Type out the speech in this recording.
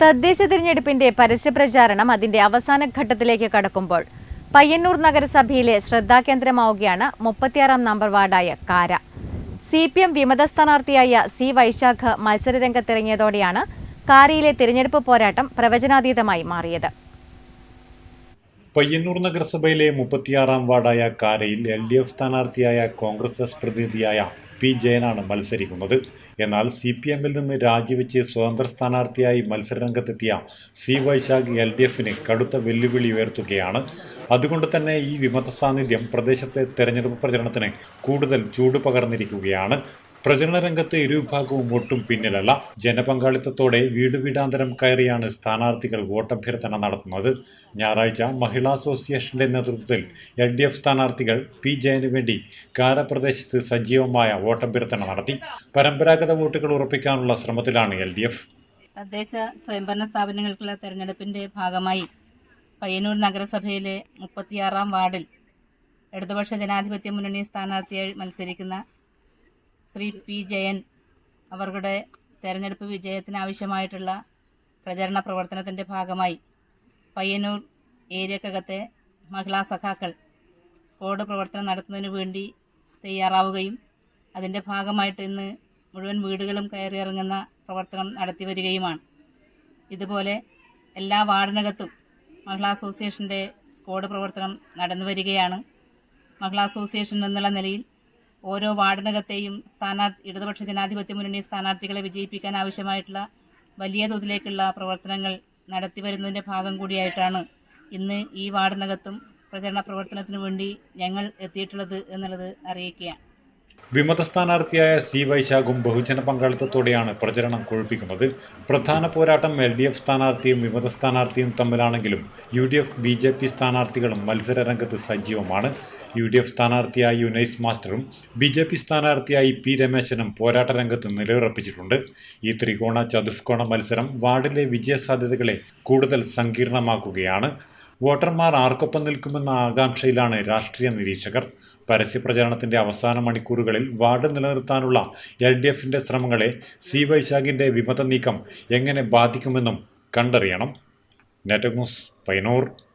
തദ്ദേശ തിരഞ്ഞെടുപ്പിന്റെ പരസ്യപ്രചാരണം അതിന്റെ അവസാന ഘട്ടത്തിലേക്ക് കടക്കുമ്പോൾ പയ്യന്നൂർ നഗരസഭയിലെ ശ്രദ്ധാകേന്ദ്രമാവുകയാണ് മുപ്പത്തിയാറാം നമ്പർ വാർഡായ കാര. സി പി എം വിമത സ്ഥാനാർത്ഥിയായ സി വൈശാഖ് മത്സരരംഗത്തിറങ്ങിയതോടെയാണ് കാരയിലെ തിരഞ്ഞെടുപ്പ് പോരാട്ടം പ്രവചനാതീതമായി മാറിയത്. പയ്യന്നൂർ നഗരസഭയിലെ മുപ്പത്തിയാറാം വാർഡായ കാരയിൽ എൽ ഡി എഫ് സ്ഥാനാർത്ഥിയായ കോൺഗ്രസ് എസ് പ്രതിനിധിയായ പി ജയനാണ് മത്സരിക്കുന്നത്. എന്നാൽ സി പി എമ്മിൽ നിന്ന് രാജിവെച്ച് സ്വതന്ത്ര സ്ഥാനാർത്ഥിയായി മത്സരരംഗത്തെത്തിയ സി വൈശാഖ് എൽ ഡി എഫിന് കടുത്ത വെല്ലുവിളി ഉയർത്തുകയാണ്. അതുകൊണ്ട് തന്നെ ഈ വിമത സാന്നിധ്യം പ്രദേശത്തെ തെരഞ്ഞെടുപ്പ് പ്രചരണത്തിന് കൂടുതൽ ചൂട് പകർന്നിരിക്കുകയാണ്. പ്രചരണ രംഗത്ത് ഇരുവിഭാഗവും ഒട്ടും പിന്നിലല്ല. ജനപങ്കാളിത്തത്തോടെ വീട് വീടാന്തരം കയറിയാണ് സ്ഥാനാർത്ഥികൾ വോട്ടഭ്യർത്ഥന നടത്തുന്നത്. ഞായറാഴ്ച മഹിളാ അസോസിയേഷന്റെ നേതൃത്വത്തിൽ എൽ ഡി എഫ് സ്ഥാനാർത്ഥികൾ പി ജയനു വേണ്ടി കാരപ്രദേശത്ത് സജീവമായ വോട്ടഭ്യർത്ഥന നടത്തി. പരമ്പരാഗത വോട്ടുകൾ ഉറപ്പിക്കാനുള്ള ശ്രമത്തിലാണ് എൽ ഡി എഫ്. തദ്ദേശ സ്വയംഭരണ സ്ഥാപനങ്ങൾക്കുള്ള തെരഞ്ഞെടുപ്പിന്റെ ഭാഗമായി പയ്യന്നൂർ നഗരസഭയിലെ മുപ്പത്തിയാറാം വാർഡിൽ ഇടതുപക്ഷ ജനാധിപത്യ മുന്നണി സ്ഥാനാർത്ഥിയായി മത്സരിക്കുന്ന ശ്രീ പി ജയൻ അവരുടെ തെരഞ്ഞെടുപ്പ് വിജയത്തിനാവശ്യമായിട്ടുള്ള പ്രചരണ പ്രവർത്തനത്തിന്റെ ഭാഗമായി പയ്യന്നൂർ ഏരിയക്കകത്തെ മഹിളാ സഖാക്കൾ സ്ക്വാഡ് പ്രവർത്തനം നടത്തുന്നതിന് വേണ്ടി തയ്യാറാവുകയും അതിന്റെ ഭാഗമായിട്ട് ഇന്ന് മുഴുവൻ വീടുകളും കയറിയിറങ്ങുന്ന പ്രവർത്തനം നടത്തി വരികയുമാണ്. ഇതുപോലെ എല്ലാ വാർഡിനകത്തും മഹിളാ അസോസിയേഷന്റെ സ്കോഡ് പ്രവർത്തനം നടന്നു വരികയാണ്. മഹിളാ അസോസിയേഷൻ എന്നുള്ള നിലയിൽ ഓരോ വാർഡിനകത്തെയും സ്ഥാനാർത്ഥി ഇടതുപക്ഷ ജനാധിപത്യ മുന്നണി സ്ഥാനാർത്ഥികളെ വിജയിപ്പിക്കാൻ ആവശ്യമായിട്ടുള്ള വലിയ തോതിലേക്കുള്ള പ്രവർത്തനങ്ങൾ നടത്തി വരുന്നതിന്റെ ഭാഗം കൂടിയായിട്ടാണ് ഇന്ന് ഈ വാർഡിനകത്തും പ്രചരണ പ്രവർത്തനത്തിനു വേണ്ടി ഞങ്ങൾ എത്തിയിട്ടുള്ളത് എന്നുള്ളത് അറിയിക്കുകയാണ്. വിമത സ്ഥാനാർത്ഥിയായ സി വൈശാഖും ബഹുജന പങ്കാളിത്തത്തോടെയാണ് പ്രചരണം കൊഴുപ്പിക്കുന്നത്. പ്രധാന പോരാട്ടം എൽ ഡി എഫ് സ്ഥാനാർത്ഥിയും വിമത സ്ഥാനാർത്ഥിയും തമ്മിലാണെങ്കിലും U D F B J P സ്ഥാനാർത്ഥികളും മത്സര രംഗത്ത് സജീവമാണ്. യു ഡി എഫ് സ്ഥാനാർത്ഥിയായി യുനൈസ് മാസ്റ്ററും ബി ജെ പി സ്ഥാനാർത്ഥിയായി പി രമേശനും പോരാട്ട രംഗത്ത് നിലയുറപ്പിച്ചിട്ടുണ്ട്. ഈ ത്രികോണ ചതുഷ്കോണ മത്സരം വാർഡിലെ വിജയസാധ്യതകളെ കൂടുതൽ സങ്കീർണമാക്കുകയാണ്. വോട്ടർമാർ ആർക്കൊപ്പം നിൽക്കുമെന്ന ആകാംക്ഷയിലാണ് രാഷ്ട്രീയ നിരീക്ഷകർ. പരസ്യപ്രചാരണത്തിന്റെ അവസാന മണിക്കൂറുകളിൽ വാർഡ് നിലനിർത്താനുള്ള എൽ ഡി എഫിന്റെ ശ്രമങ്ങളെ സി വൈശാഖിന്റെ വിമത നീക്കം എങ്ങനെ ബാധിക്കുമെന്നും കണ്ടറിയണം. Net news Payyanur.